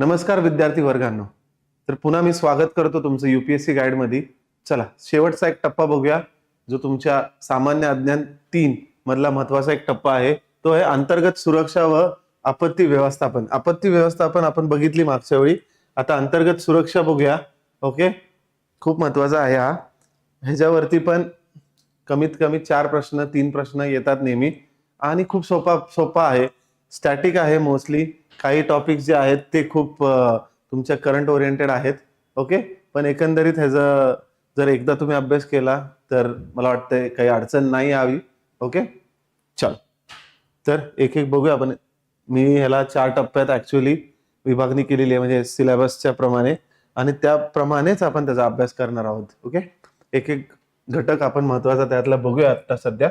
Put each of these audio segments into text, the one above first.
नमस्कार विद्यार्थी वर्गांनो. तर पुन्हा मी स्वागत करतो तुमचं युपीएससी गाईडमध्ये चला शेवटचा एक टप्पा बघूया जो तुमच्या सामान्य अज्ञान तीन मधला महत्त्वाचा एक टप्पा आहे. तो आहे अंतर्गत सुरक्षा व आपत्ती व्यवस्थापन. आपत्ती व्यवस्थापन आपण बघितली मागच्या वेळी. आता अंतर्गत सुरक्षा बघूया. ओके? खूप महत्त्वाचा आहे हा. ह्याच्यावरती पण कमीत कमी चार प्रश्न तीन प्रश्न येतात नेहमी. आणि खूप सोपा सोपा आहे. स्टॅटिक आहे मोस्टली काही टॉपिक जे आहेत ते खूप तुमच्या करंट ओरिएंटेड आहेत. ओके पण एकंदरीत ह्याचा जर एकदा तुम्ही अभ्यास केला तर मला वाटतंय काही अडचण नाही यावी ओके चल. तर एक एक बघूया आपण. मी ह्याला चार टप्प्यात ऍक्च्युली विभागणी केलेली आहे म्हणजे सिलेबसच्या प्रमाणे. आणि त्याप्रमाणेच आपण त्याचा अभ्यास करणार आहोत. ओके एक एक घटक आपण महत्त्वाचा त्यातला बघूया आता सध्या.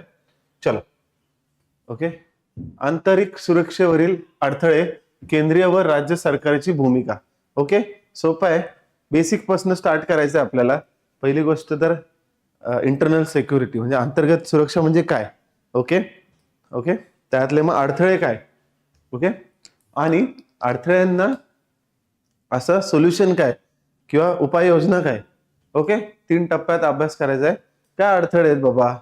चलो. ओके आंतरिक सुरक्षेवरील अडथळे केंद्रीय व राज्य सरकारची भूमिका. ओके सोपं आहे. बेसिकपासून स्टार्ट करायचं आहे आपल्याला. पहिली गोष्ट तर इंटरनल सिक्युरिटी म्हणजे अंतर्गत सुरक्षा म्हणजे काय? ओके ओके त्यातले मग अडथळे काय? ओके आणि अडथळ्यांना असं सोल्युशन काय? किंवा उपाययोजना काय? ओके तीन टप्प्यात अभ्यास करायचा आहे. काय अडथळे आहेत बाबा?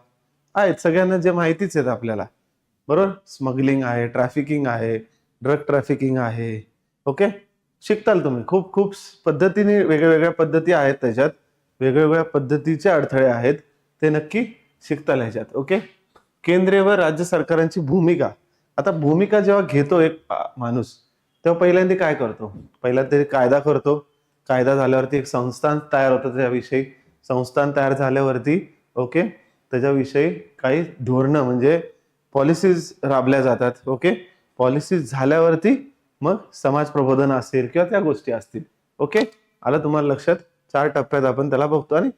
आहेत. सगळ्यांना जे माहितीच आहेत आपल्याला. बरोबर? स्मगलिंग आहे ट्रॅफिकिंग आहे ड्रग ट्रॅफिकिंग आहे. ओके शिकताल तुम्ही. खूप खूप पद्धतीने वेगळ्या वेगळ्या पद्धती आहेत त्याच्यात. वेगवेगळ्या पद्धतीचे अडथळे आहेत. ते नक्की शिकताल ह्याच्यात. ओके केंद्रीय व राज्य सरकारांची भूमिका. आता भूमिका जेव्हा घेतो एक माणूस तेव्हा पहिल्यांदा काय करतो? पहिल्यांदा तरी कायदा करतो. कायदा झाल्यावरती एक संस्थान तयार होतं त्याविषयी संस्थान तयार झाल्यावरती ओके त्याच्याविषयी काही धोरणं म्हणजे पॉलिसीज राबल्या जातात ओके पॉलिसीज झाल्यावरती मग समाज प्रबोधन असेल किंवा त्या गोष्टी असतील ओके आलं तुम्हाला लक्षात? चार टप्प्यात आपण त्याला बघतो आणि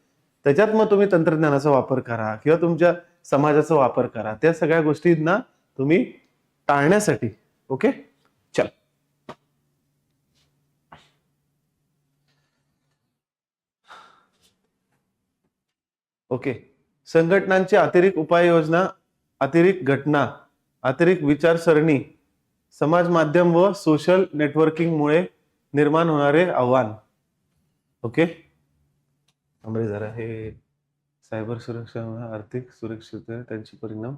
त्याच्यात मग तुम्ही तंत्रज्ञानाचा वापर करा किंवा तुमच्या समाजाचा वापर करा. त्या सगळ्या गोष्टींना तुम्ही टाळण्यासाठी ओके चल. ओके संघटनांची अतिरिक्त उपाययोजना अतिरिक्त घटना अतिरिक्त विचारसरणी समाज माध्यम व सोशल नेटवर्किंगमुळे निर्माण होणारे आव्हान. ओके थांबरे जरा हे सायबर सुरक्षा आर्थिक सुरक्षितता त्यांचे परिणाम.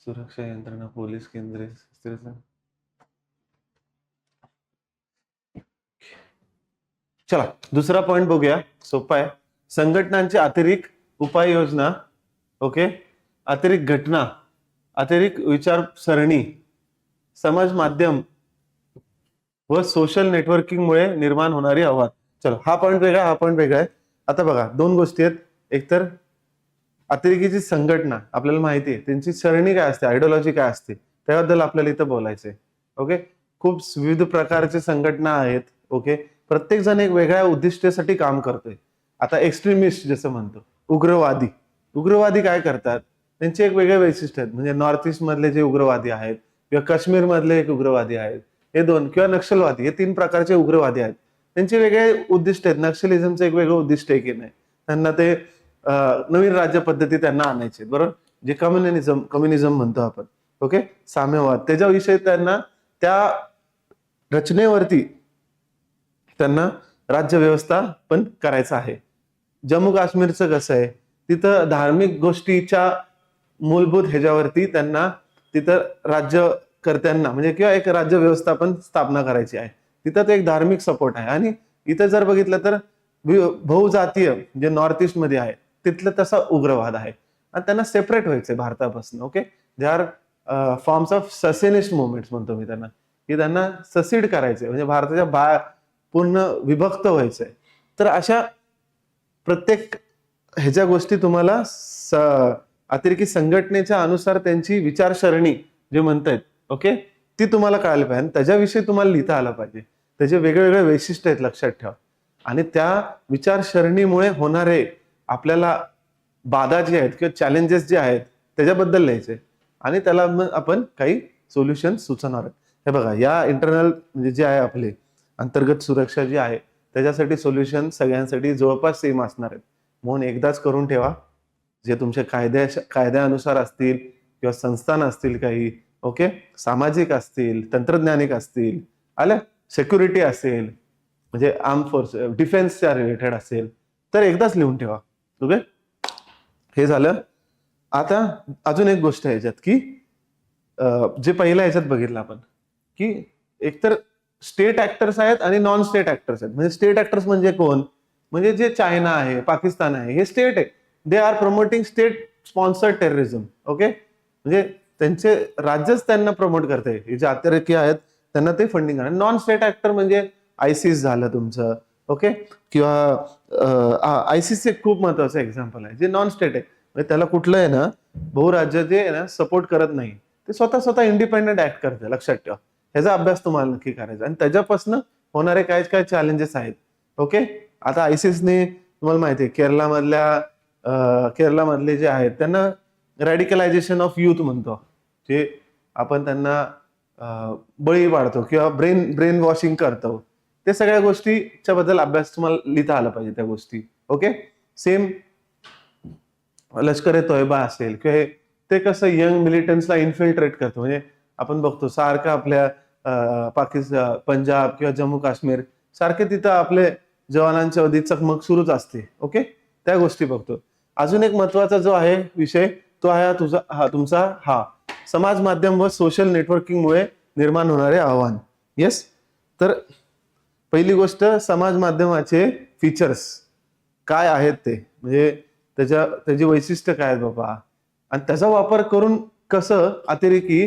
सुरक्षा यंत्रणा पोलीस केंद्रे चला दुसरा पॉइंट बघूया. सोपा आहे. संघटनांची अतिरिक्त उपाययोजना. ओके अतिरिक्त घटना अतिरिक्त विचारसरणी समाज माध्यम व सोशल नेटवर्किंगमुळे निर्माण होणारी आव्हान. चलो हा पॉइंट वेगळा हा पॉइंट वेगळा आहे. आता बघा दोन गोष्टी आहेत. एकतर अतिरेकीची संघटना आपल्याला माहिती आहे त्यांची सरणी काय असते आयडिओलॉजी काय असते त्याबद्दल आपल्याला इथं बोलायचंय. ओके खूप विविध प्रकारचे संघटना आहेत. ओके प्रत्येक जण एक वेगळ्या उद्दिष्टासाठी काम करतोय. आता एक्स्ट्रीमिस्ट जसं म्हणतो उग्रवादी. उग्रवादी काय करतात? त्यांचे एक वेगळे वैशिष्ट्य आहेत. म्हणजे नॉर्थ ईस्ट मधले जे उग्रवादी आहेत किंवा काश्मीर मधले एक उग्रवादी आहेत हे दोन किंवा नक्षलवादी हे तीन प्रकारचे उग्रवादी आहेत. त्यांचे वेगळे उद्दिष्ट आहेत. नक्षलिझमचं एक वेगळं उद्दिष्ट आहे की नाही? त्यांना ते नवीन राज्य पद्धती त्यांना आणायचे बरोबर? जे कम्युनिझम कम्युनिझम म्हणतो आपण. ओके साम्यवाद. त्याच्याविषयी त्यांना त्या रचनेवरती त्यांना राज्य व्यवस्था पण करायचं आहे. जम्मू काश्मीरचं कसं आहे? तिथं धार्मिक गोष्टीच्या मूलभूत ह्याच्यावरती त्यांना तिथं राज्यकर्त्यांना म्हणजे किंवा एक राज्य व्यवस्थापन स्थापना करायची आहे. तिथं ते एक धार्मिक सपोर्ट आहे. आणि इथं जर बघितलं तर बहुजातीय जे नॉर्थ ईस्टमध्ये आहे तिथलं तसा उग्रवाद आहे. आणि त्यांना सेपरेट व्हायचंय भारतापासून okay they are forms of secessionist movement म्हणतो मी त्यांना. की त्यांना ससीड करायचे म्हणजे भारताच्या बा पूर्ण विभक्त व्हायचंय. तर अशा प्रत्येक ह्याच्या गोष्टी तुम्हाला स- अतिरेकी संघटनेच्या अनुसार त्यांची विचारसरणी जे म्हणतायत ओके ती तुम्हाला कळायला पाहिजे आणि त्याच्याविषयी तुम्हाला लिहिता आलं पाहिजे. त्याचे वेगवेगळे वैशिष्ट्य आहेत लक्षात ठेवा. आणि त्या विचारसरणीमुळे होणारे आपल्याला बाधा जे आहेत किंवा चॅलेंजेस जे आहेत त्याच्याबद्दल लिहायचे. आणि त्याला मग आपण काही सोल्युशन सुचवणार आहेत. हे बघा या इंटरनल म्हणजे जे आहे आपले अंतर्गत सुरक्षा जी आहे त्याच्यासाठी सोल्युशन सगळ्यांसाठी जवळपास सेम असणार आहेत. म्हणून एकदाच करून ठेवा. जे तुमच्या कायद्या कायद्यानुसार असतील किंवा संस्थान असतील काही ओके? सामाजिक असतील तंत्रज्ञानिक असतील आल्या सेक्युरिटी असेल म्हणजे आर्म फोर्स डिफेन्सच्या रिलेटेड असेल तर एकदाच लिहून ठेवा ओके? हे झालं. आता अजून एक गोष्ट आहे याच्यात की जे पहिल्या ह्याच्यात बघितलं आपण की एकतर स्टेट ऍक्टर्स आहेत आणि नॉन स्टेट ऍक्टर्स आहेत. म्हणजे स्टेट ऍक्टर्स म्हणजे कोण? म्हणजे जे चायना आहे पाकिस्तान आहे हे स्टेट आहे they are promoting state sponsored terrorism okay म्हणजे त्यांचे राज्यच त्यांना प्रमोट करते. हे जे अतिरेकी आहेत त्यांना ते फंडिंग आहे नॉन स्टेट ऍक्टर म्हणजे आयसीस झालं तुमचं ओके किंवा आयसीसी एक खूप महत्वाचं एक्झाम्पल आहे जे नॉन स्टेट आहे. म्हणजे त्याला कुठलं आहे ना बहुराज्य जे आहे ना सपोर्ट करत नाही. ते स्वतः स्वतः इंडिपेंडेंट ऍक्ट करते लक्षात ठेवा. ह्याचा अभ्यास तुम्हाला नक्की करायचा आणि त्याच्यापासून होणारे काय काय चॅलेंजेस आहेत ओके आता आयसीसने तुम्हाला माहिती आहे केरळामधल्या अं, केरळामधले जे आहेत त्यांना रॅडिकलायझेशन ऑफ युथ म्हणतो. जे आपण त्यांना बळी पाडतो किंवा ब्रेन ब्रेन वॉशिंग करतो. ते सगळ्या गोष्टीच्या बद्दल अभ्यास तुम्हाला लिहिता आला पाहिजे त्या गोष्टी. ओके सेम लष्कर ए तोयबा असेल किंवा हे- ते कसं यंग मिलिटन्सला इन्फिल्ट्रेट करतो. म्हणजे आपण बघतो सारखं आपल्या पाकिस्तान पंजाब किंवा जम्मू काश्मीर सारखे तिथं आपले जवानांच्या अवधी चकमक सुरूच असते. ओके त्या गोष्टी बघतो. अजून एक महत्त्वाचा जो आहे विषय तो आहे तुझा हा तुमचा हा. समाज माध्यम व सोशल नेटवर्किंगमुळे निर्माण होणारे आव्हान. येस तर पहिली गोष्ट समाज माध्यमाचे फीचर्स काय आहेत ते? म्हणजे त्याच्या त्याची वैशिष्ट्य काय आहेत बाबा? आणि त्याचा वापर करून कसं अतिरेकी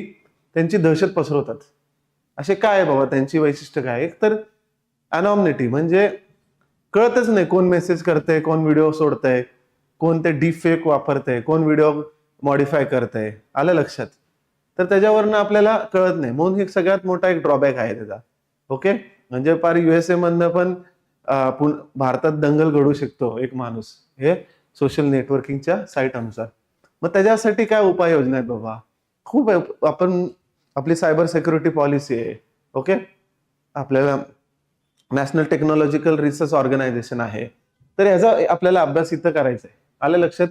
त्यांची दहशत पसरवतात? असे काय आहे बाबा त्यांची वैशिष्ट्य काय? एक तर अनॉमनिटी म्हणजे कळतच नाही कोण मेसेज करतंय कोण व्हिडिओ सोडतंय. कोण ते डीप फेक वापरतंय कोण व्हिडिओ मॉडिफाय करतंय आलं लक्षात? तर त्याच्यावरनं आपल्याला कळत नाही. म्हणून एक सगळ्यात मोठा एक ड्रॉबॅक आहे त्याचा. ओके म्हणजे फार युएसए मधनं पण पुन- भारतात दंगल घडू शकतो एक माणूस हे सोशल नेटवर्किंगच्या साईट अनुसार मग त्याच्यासाठी काय उपाययोजना आहेत बाबा? खूप आहे. आपण आपली सायबर सेक्युरिटी पॉलिसी आहे. ओके आपल्याला नॅशनल टेक्नॉलॉजिकल रिसर्च ऑर्गनायझेशन आहे. तर ह्याचा आपल्याला अभ्यास इथं करायचा आहे. आलं लक्षात?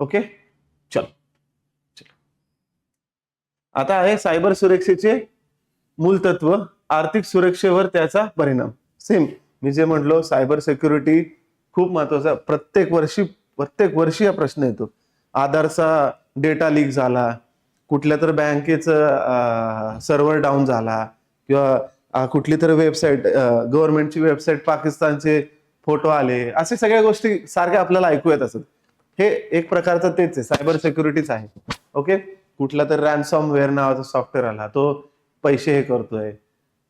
ओके? चल. चल. आता आहे सायबर सुरक्षेचे मूलतत्व आर्थिक सुरक्षेवर त्याचा परिणाम. सेम मी जे म्हटलो सायबर सिक्युरिटी खूप महत्त्वाचा प्रत्येक वर्षी प्रत्येक वर्षी हा प्रश्न येतो. आधारचा डेटा लीक झाला कुठल्या तर बँकेचं सर्व्हर डाऊन झाला किंवा कुठली तर वेबसाईट गव्हर्नमेंटची वेबसाईट पाकिस्तानचे फोटो आले असे सगळ्या गोष्टी सारख्या आपल्याला ऐकू येत असत. हे एक प्रकारचं तेच आहे सायबर सिक्युरिटीच आहे. ओके? कुठला तर रॅन्सॉम वेअर नावाचा सॉफ्टवेअर आला तो पैसे हे करतोय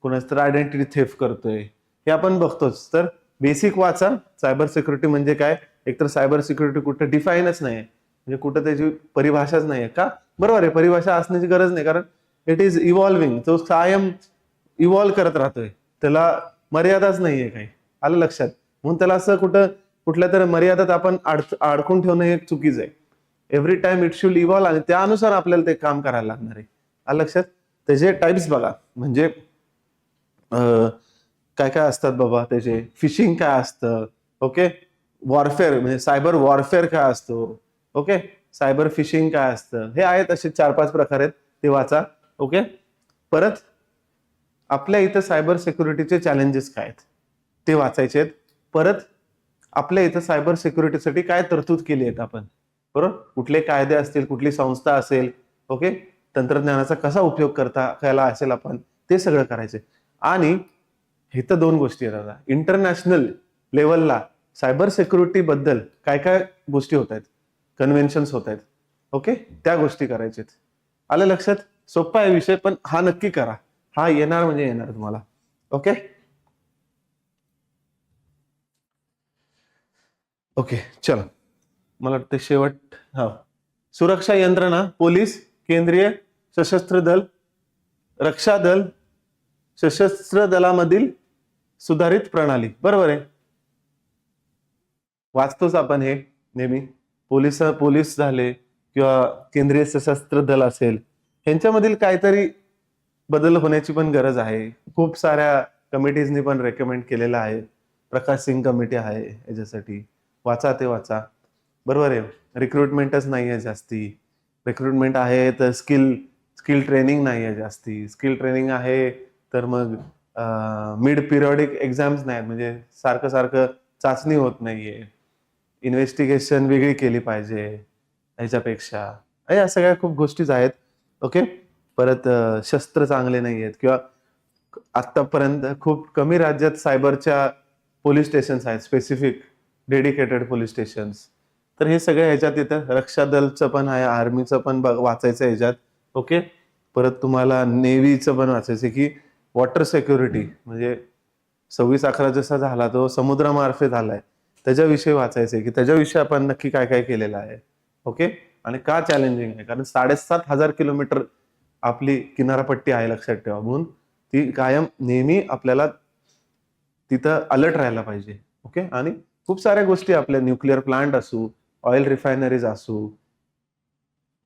कुणाच तर आयडेंटिटी थेफ करतोय हे आपण बघतोच. तर बेसिक वाचा सायबर सिक्युरिटी म्हणजे काय? एकतर सायबर सिक्युरिटी कुठं डिफाईनच नाही म्हणजे कुठं त्याची परिभाषाच नाही का? बरोबर आहे परिभाषा असण्याची गरज नाही कारण इट इज इव्हॉल्विंग तो कायम इव्हॉल्व करत राहतोय. त्याला मर्यादाच नाहीये काही. आलं लक्षात? म्हणून त्याला असं कुठं कुठल्या तर मर्यादेत आपण अडकून ठेवणं हे चुकीचं आहे. Every time it should evolve आणि त्यानुसार आपल्याला ते काम करायला लागणार आहे. आलं लक्षात? त्याचे टाइप्स बघा. म्हणजे काय काय असतात बाबा त्याचे? फिशिंग काय असतं? ओके वॉरफेअर म्हणजे सायबर वॉरफेअर काय असतो? ओके सायबर फिशिंग काय असतं? हे आहेत असे चार पाच प्रकार आहेत. ते वाचा. ओके परत आपल्या इथं सायबर सिक्युरिटीचे चॅलेंजेस काय आहेत? ते वाचायचे आहेत. परत आपल्या इथं सायबर सिक्युरिटीसाठी काय तरतूद केली आहेत आपण? बरोबर? कुठले कायदे असतील कुठली संस्था असेल ओके? तंत्रज्ञानाचा कसा उपयोग करता करायला असेल आपण ते सगळं करायचे आणि इथं दोन गोष्टी आहेत इंटरनॅशनल लेवलला सायबर सिक्युरिटी बद्दल काय काय गोष्टी होत आहेत? कन्व्हेन्शन्स होत आहेत. ओके? त्या गोष्टी करायच्यात आलं लक्षात? सोपा आहे विषय पण हा नक्की करा. हा येणार म्हणजे येणार तुम्हाला. ओके? ओके चला. मला वाटतं शेवट हा. सुरक्षा यंत्रणा पोलीस केंद्रीय सशस्त्र दल रक्षा दल सशस्त्र दलामधील सुधारित प्रणाली. बरोबर आहे. वाचतोच आपण हे नेहमी. पोलीस पोलीस झाले किंवा केंद्रीय सशस्त्र दल असेल ह्यांच्यामधील काहीतरी बदल होण्याची पण गरज आहे. खूप साऱ्या कमिटीजनी पण रेकमेंड केलेलं आहे. प्रकाश सिंग कमिटी आहे याच्यासाठी वाचा ते वाचा. बरोबर आहे. रिक्रुटमेंटच नाही आहे जास्ती. रिक्रुटमेंट आहे तर स्किल स्किल ट्रेनिंग नाही आहे जास्ती. स्किल ट्रेनिंग आहे तर मग मिड पिरियॉडिक एक्झाम्स नाहीत. म्हणजे सारखं सारखं चाचणी होत नाहीये. इन्व्हेस्टिगेशन वेगळी केली पाहिजे ह्याच्यापेक्षा. या सगळ्या खूप गोष्टीच आहेत. ओके परत शस्त्र चांगले नाही आहेत किंवा आतापर्यंत खूप कमी राज्यात सायबरच्या पोलीस स्टेशन्स आहेत. Specific dedicated police stations. तर हे सगळं ह्याच्यात येतं. रक्षा दलचं पण आहे आर्मीचं पण वाचायचं ह्याच्यात. ओके? परत तुम्हाला नेव्हीचं पण वाचायचं आहे की वॉटर सिक्युरिटी म्हणजे सव्वीस अकरा जसा झाला तो समुद्रामार्फे झालाय. त्याच्याविषयी वाचायचं आहे की त्याच्याविषयी आपण नक्की काय काय केलेलं आहे. ओके? आणि का चॅलेंजिंग आहे? कारण साडेसात हजार किलोमीटर आपली किनारपट्टी आहे लक्षात ठेवा म्हणून. ती कायम नेहमी आपल्याला तिथं अलर्ट राहायला पाहिजे. ओके? आणि खूप साऱ्या गोष्टी आपल्या न्यूक्लिअर प्लांट असू ऑइल रिफायनरीज असू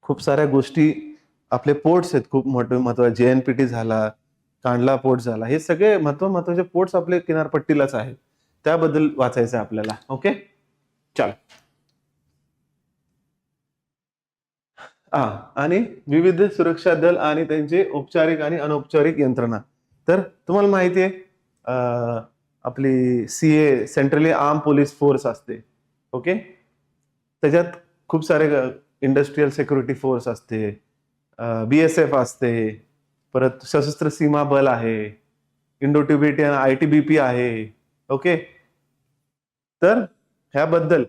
खूप साऱ्या गोष्टी आपले पोर्ट्स आहेत. खूप मोठे महत्त्वाचे जे एन पी टी झाला कांडला पोर्ट झाला हे सगळे महत्त्व महत्त्वाचे पोर्ट्स आपले किनारपट्टीलाच आहेत. त्याबद्दल वाचायचं आहे आपल्याला ओके? चल. हा आणि विविध सुरक्षा दल आणि त्यांचे औपचारिक आणि अनौपचारिक यंत्रणा. तर तुम्हाला माहिती आहे आपली C A centrally arm police force असते. ओके त्याच्यात खूप सारे इंडस्ट्रीयल सिक्युरिटी फोर्स असते. बी एस एफ असते. परत सशस्त्र सीमा बल आहे. Indo Tibetan I T B P आहे. ओके तर ह्याबद्दल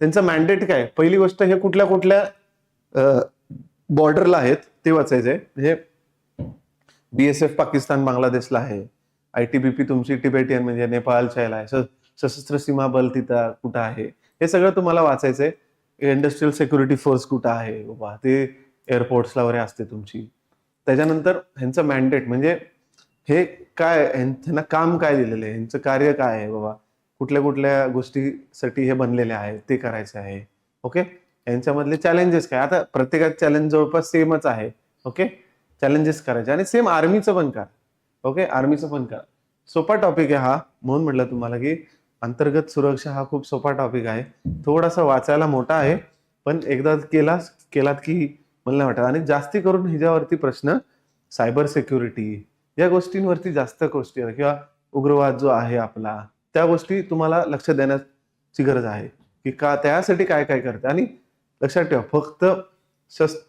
त्यांचं मॅन्डेट काय? पहिली गोष्ट हे कुठल्या कुठल्या बॉर्डरला आहेत ते वाचायचं आहे हे बी एस एफ पाकिस्तान बांगलादेशला आहे. आय टी बी पी तुमची टिबेटियन म्हणजे नेपाळ चायला आहे. सशस्त्र सीमा बल तिथं कुठं आहे? हे सगळं तुम्हाला वाचायचं आहे इंडस्ट्रीयल सिक्युरिटी फोर्स कुठं आहे? बाबा ते एअरपोर्ट्सला वगैरे असते तुमची. त्याच्यानंतर ह्यांचं मॅन्डेट म्हणजे हे काय त्यांना ह्यांना काम काय दिलेलं आहे? ह्यांचं कार्य काय आहे? बाबा कुठल्या कुठल्या गोष्टीसाठी हे बनलेले आहे ते करायचं आहे. ओके? यांच्यामधले चॅलेंजेस काय? आता प्रत्येकात चॅलेंज जवळपास सेमच आहे. ओके? चॅलेंजेस करायचे. आणि सेम आर्मीचं पण करा. ओके आर्मीचं पण करा. सोपा टॉपिक आहे हा. म्हणून म्हटलं तुम्हाला की अंतर्गत सुरक्षा हा खूप सोपा टॉपिक आहे. थोडासा वाचायला मोठा आहे पण एकदा केला केलात की मला नाही वाटत. आणि जास्ती करून ह्याच्यावरती प्रश्न सायबर सिक्युरिटी या गोष्टींवरती जास्त गोष्टी किंवा उग्रवाद जो आहे आपला त्या गोष्टी तुम्हाला लक्ष देण्याची गरज आहे. की का त्यासाठी काय काय करते? आणि लक्षात ठेवा फक्त शस्त्र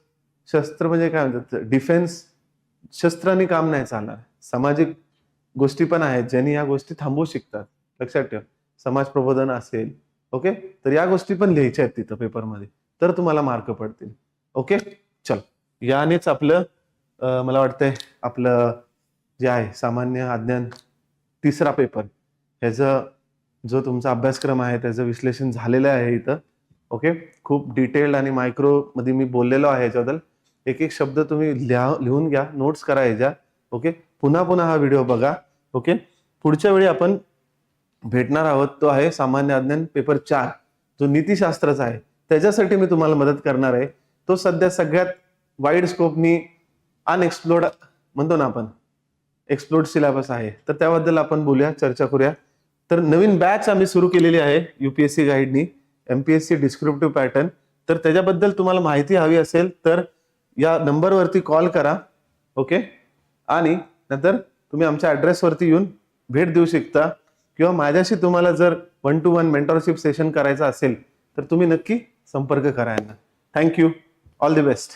शस्त्र म्हणजे काय म्हणतात? डिफेन्स शस्त्राने काम नाही चालणार. सामाजिक गोष्टी पण आहेत ज्यांनी या गोष्टी थांबवू शिकतात. लक्षात ठेवा. समाज प्रबोधन असेल ओके? तर या गोष्टी पण लिहायच्या आहेत तिथं पेपरमध्ये. तर तुम्हाला मार्क पडतील ओके? चल. यानेच आपलं मला वाटतंय आपलं जे आहे सामान्य अज्ञान तिसरा पेपर. ह्याचं जो तुमचा अभ्यासक्रम आहे त्याचं विश्लेषण झालेलं आहे इथं ओके? खूप डिटेल्ड आणि मायक्रो मध्ये मी बोललेलो आहे याच्याबद्दल. एक एक शब्द तुम्ही लिहा लिहून घ्या नोट्स करा ह्याच्या ओके? पुन्हा पुन्हा हा व्हिडिओ बघा. ओके पुढच्या वेळी आपण भेटणार आहोत. तो आहे सामान्य अज्ञान पेपर चार. जो नीतीशास्त्राचा आहे. त्याच्यासाठी मी तुम्हाला मदत करणार आहे. तो सध्या सगळ्यात वाईड स्कोपनी अनएक्सप्लोर्ड म्हणतो ना आपण एक्सप्लोर्ड सिलेबस आहे. तर त्याबद्दल आपण बोलूया चर्चा करूया. तर नवीन बॅच आम्ही सुरू केलेली आहे युपीएससी गाईडनी एमपीएससी डिस्क्रिप्टिव्ह पॅटर्न तर त्याच्याबद्दल तुम्हाला माहिती हवी असेल तर या नंबरवरती कॉल करा. ओके आणि नंतर तुम्ही आमच्या ॲड्रेसवरती येऊन भेट देऊ शकता. किंवा माझ्याशी तुम्हाला जर one to one mentorship session करायचं असेल तर तुम्ही नक्की संपर्क करा यांना. Thank you all the best